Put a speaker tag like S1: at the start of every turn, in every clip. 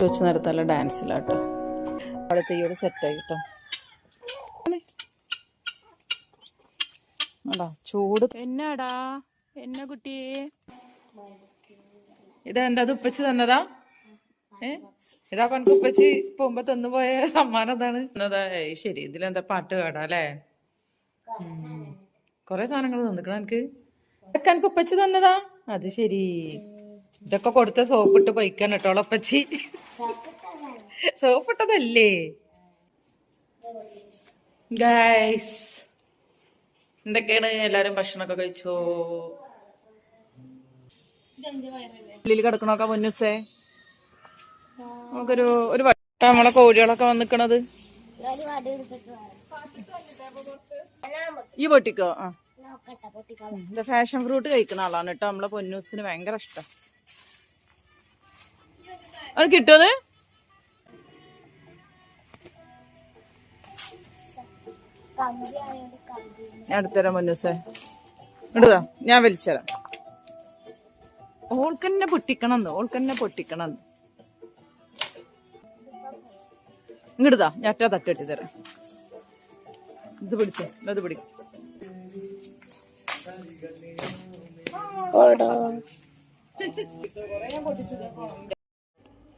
S1: വെച്ച് നേരത്തല്ല ഡാൻസിലാട്ടോ. അവിടെ തീയോട് സെറ്റായി കേട്ടോ അടാ ചൂട്. എന്നാടാ? എന്ന കുട്ടിയെ ഇതെന്താ അത് ഉപ്പച്ച് തന്നതാ? ഏ? ഇതാ പണക്ക് ഉപ്പച്ച് പോകുമ്പോ തന്നു പോയ സമ്മാനം അതാണ് എന്നതാ ശരി. ഇതിലെന്താ പാട്ട് പാടാ അല്ലേ? കൊറേ സാധനങ്ങൾ തന്നിക്കണം എനിക്ക് എനിക്ക് ഉപ്പച്ച് തന്നതാ? അത് ശരി. ഇതൊക്കെ കൊടുത്ത സോപ്പിട്ട് പൊയ്ക്കാൻ കേട്ടോ അപ്പച്ചി സോപ്പിട്ടതല്ലേ? ഗൈസ് എന്തൊക്കെയാണ്? എല്ലാരും ഭക്ഷണമൊക്കെ കഴിച്ചോ? ഉള്ളിൽ കിടക്കണോക്കെ പൊന്നുസേ? നമുക്കൊരു ഒരു നമ്മളെ കോഴികളൊക്കെ വന്നിക്കണത്. ഈ പൊട്ടിക്കോ? ആ. ഫാഷൻ ഫ്രൂട്ട് കഴിക്കുന്ന ആളാണ് കേട്ടോ. നമ്മളെ പൊന്നൂസിന് ഭയങ്കര ഇഷ്ടം. അത് കിട്ടുമത് ഞാൻ എടുത്തരാം പൊന്നൂസേ. ഇടുതാ ഞാൻ വലിച്ചരാം ഓൾക്കെന്നെ പൊട്ടിക്കണം ഓൾക്കെന്നെ പൊട്ടിക്കണം ഇങ്ങടുതാ ഞാൻ ഒറ്റ തട്ടിട്ട് തരാം. ഇത് പിടിച്ചേ ഇത് പിടി.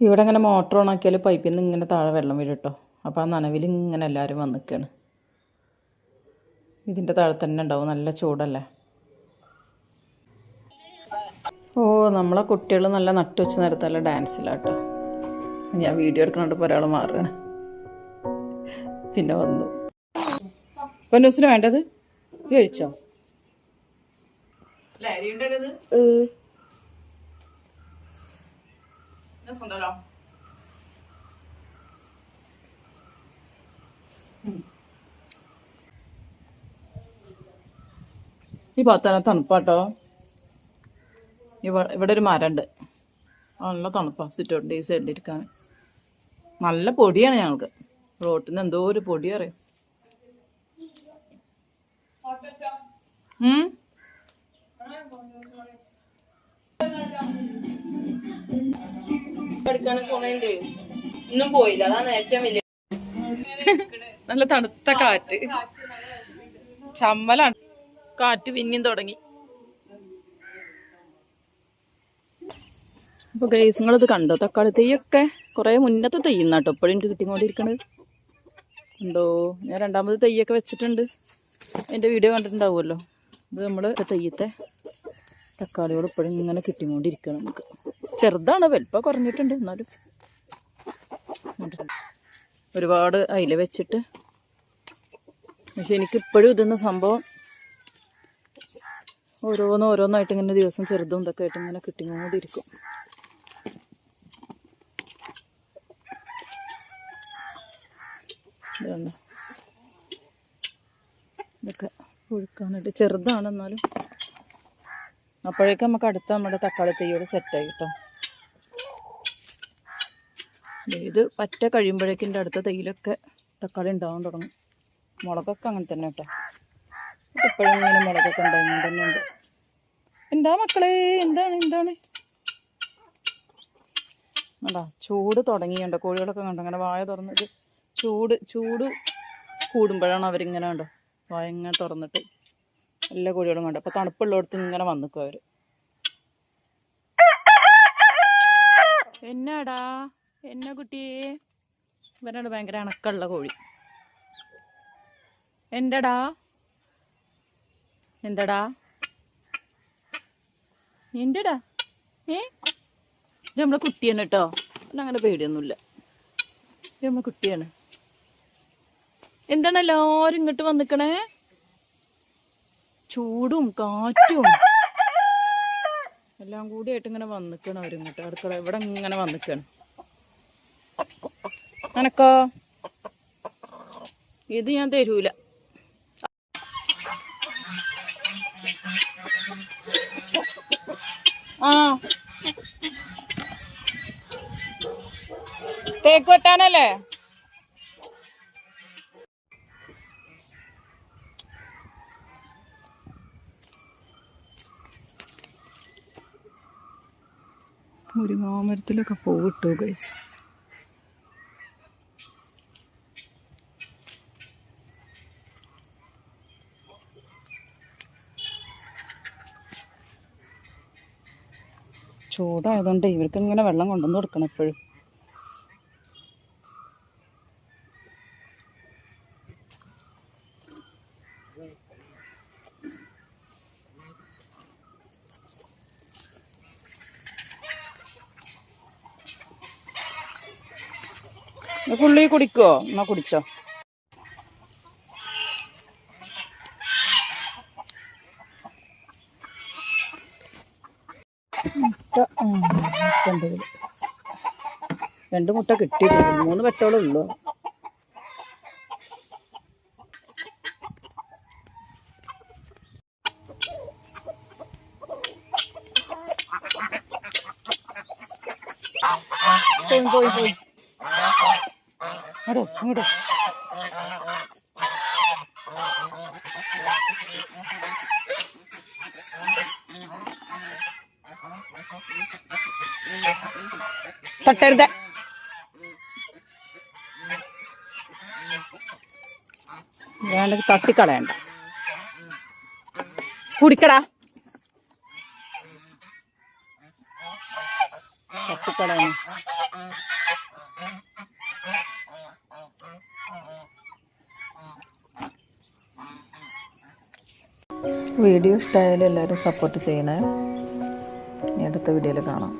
S1: ഇവിടെ ഇങ്ങനെ മോട്ടർ ഓൺ ആക്കിയാൽ പൈപ്പിൽ നിന്ന് ഇങ്ങനെ താഴെ വെള്ളം വീഴും കേട്ടോ. അപ്പോൾ ആ നനവിൽ ഇങ്ങനെ എല്ലാവരും വന്ന് നിൽക്കുകയാണ് ഇതിന്റെ താഴെ തന്നെ ഉണ്ടാവും. നല്ല ചൂടല്ലേ? ഓ നമ്മളെ കുട്ടികൾ നല്ല നട്ടു വെച്ച് നിരത്തല്ല ഡാൻസിലാട്ടോ ഞാൻ വീഡിയോ എടുക്കണോണ്ട് ഒരാൾ മാറുകയാണ്. പിന്നെ വന്നു. പൊന്നൂസിന് വേണ്ടത്? ഇത് കഴിച്ചോ ഈ ഭാഗത്തന്നെ തണുപ്പാട്ടോ ഇവ- ഇവിടെ ഒരു മരമുണ്ട് നല്ല തണുപ്പാണ് സിറ്റൗട്ടിന്റെ ഈ സൈഡിൽ ഇരിക്കാൻ നല്ല പൊടിയാണ് ഞങ്ങൾക്ക്. റോട്ടിൽ നിന്ന് എന്തോ ഒരു പൊടി അറിയാം? ഇന്നും പോയില്ല. അതാണ് ഏറ്റവും വലിയ നല്ല തണുത്ത കാറ്റ്. ചമ്മലാണ്. കാറ്റ് പിന്നെയും തുടങ്ങി. അപ്പൊ ഗൈസ് നിങ്ങളിത് കണ്ടോ? തക്കാളി തെയ്യൊക്കെ കുറെ മുന്നത്തെ തെയ്യുന്ന കേട്ടോ ഇപ്പോഴും എനിക്ക് കിട്ടിക്കൊണ്ടിരിക്കണത്. ഉണ്ടോ ഞാൻ രണ്ടാമത് തെയ്യൊക്കെ വെച്ചിട്ടുണ്ട്. എന്റെ വീഡിയോ കണ്ടിട്ടുണ്ടാവുമല്ലോ. ഇത് നമ്മൾ തെയ്യത്തെ തക്കാളിയോട് ഇപ്പോഴും ഇങ്ങനെ കിട്ടിക്കൊണ്ടിരിക്കണം നമുക്ക്. ചെറുതാണ് വലിപ്പം കുറഞ്ഞിട്ടുണ്ട് എന്നാലും? ഒരുപാട് അയില വെച്ചിട്ട്. പക്ഷെ എനിക്കിപ്പോഴും ഇതെന്ന സംഭവം ഓരോന്ന് ഓരോന്നായിട്ട് ഇങ്ങനെ ദിവസം ചെറുതും ഇതൊക്കെ ആയിട്ട് ഇങ്ങനെ കിട്ടിക്കൊണ്ടിരിക്കും ഇതൊക്കെ ഒഴുക്കാനായിട്ട് ചെറുതാണ് എന്നാലും. അപ്പോഴേക്കും നമുക്ക് അടുത്ത നമ്മുടെ തക്കാളി തൈയോട് സെറ്റായി കേട്ടോ. ഇത് പറ്റ കഴിയുമ്പോഴേക്കും എന്റെ അടുത്ത തൈയിലൊക്കെ തക്കാളി ഉണ്ടാവാൻ തുടങ്ങും. മുളകൊക്കെ അങ്ങനെ തന്നെ കേട്ടോ. എപ്പോഴും ഇങ്ങനെ മുളകൊക്കെ ഉണ്ടാകും തന്നെ ഉണ്ട്. എന്താ മക്കളെ? എന്താണ്? എന്താണ്? വേണ്ടാ ചൂട് തുടങ്ങിയുണ്ടോ കോഴികളൊക്കെ കണ്ടോ? അങ്ങനെ വായ തുറന്നിട്ട് ചൂട് ചൂട് കൂടുമ്പോഴാണ് അവരിങ്ങനെ ഉണ്ടോ വായ ഇങ്ങനെ തുറന്നിട്ട് എല്ലാ കോഴികളും കണ്ടോ? അപ്പോൾ തണുപ്പുള്ളടത്ത് ഇങ്ങനെ വന്നിക്കും അവർ എന്നാടാ? എന്നാ കുട്ടിയെ ഇവരോട് ഭയങ്കര അണക്കമുള്ള കോഴി. എന്റടാ എന്തടാ? എന്റടാ ഏ? ഇത് നമ്മളെ കുട്ടിയാണ് കേട്ടോ. അങ്ങനെ പേടിയൊന്നുമില്ല. ഇത് നമ്മളെ കുട്ടിയാണ്. എന്താണ് എല്ലാവരും ഇങ്ങോട്ട് വന്നിക്കണേ? ചൂടും കാറ്റും. എല്ലാം കൂടി ആയിട്ട് ഇങ്ങനെ വന്നിക്കണം അവരിങ്ങോട്ട്. അടുക്കള ഇവിടെ ഇങ്ങനെ വന്നിക്കണം. അനക്കോ ഇത് ഞാൻ തരൂല. ആ. തേക്ക് വെട്ടാനല്ലേ? മുരിങ്ങാമരത്തിലൊക്കെ പൂവിട്ടു ഗൈസ് ചൂടായതുകൊണ്ട് ഇവർക്ക് ഇങ്ങനെ വെള്ളം കൊണ്ടുവന്ന് കൊടുക്കണം എപ്പോഴും. പുള്ളി കുടിക്കുവോ? എന്നാ കുടിച്ചോ? ഉണ്ട് രണ്ട് മുട്ട കിട്ടിയിട്ടുണ്ട്. മൂന്ന് പെട്ടോളേ ഉള്ളൂ. പോയി പോയി പോയി. അങ്ങോട്ടോ തൊട്ടരുത്. വേണ്ടെങ്കിൽ തട്ടിക്കളയണ്ട. കുടിക്കടാ.
S2: വീഡിയോ ഇഷ്ടമായാലും എല്ലാവരും സപ്പോർട്ട് ചെയ്യണേ. അടുത്ത വീഡിയോയിൽ കാണാം.